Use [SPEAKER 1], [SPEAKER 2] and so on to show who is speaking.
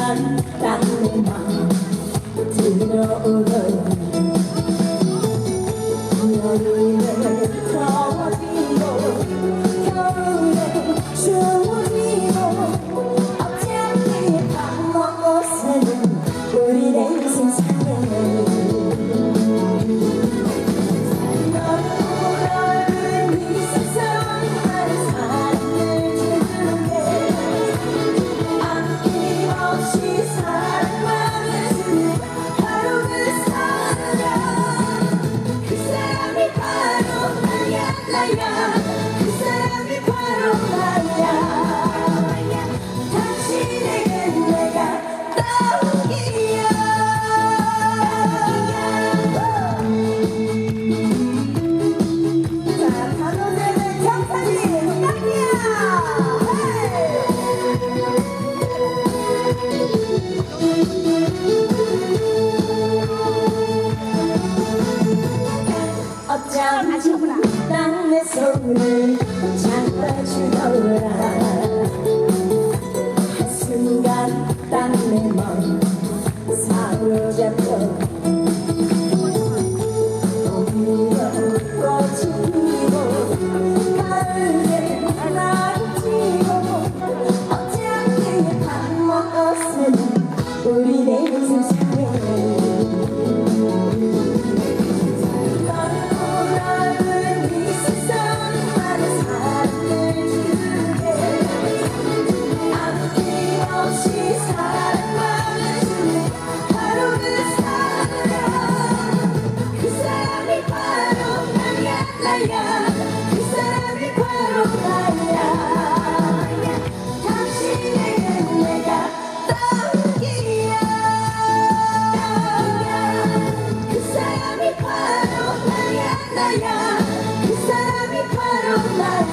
[SPEAKER 1] 딴딴 맘 들어오는 여름에 더워지고 겨울에 추워지고 어차피 밥 먹고 사는 우리네 세상 Yeah. 잠깐 땅내 손을 잡아주어라. 한순간 땅내 맘 사로잡고 Uyan dayan, sana bir parollar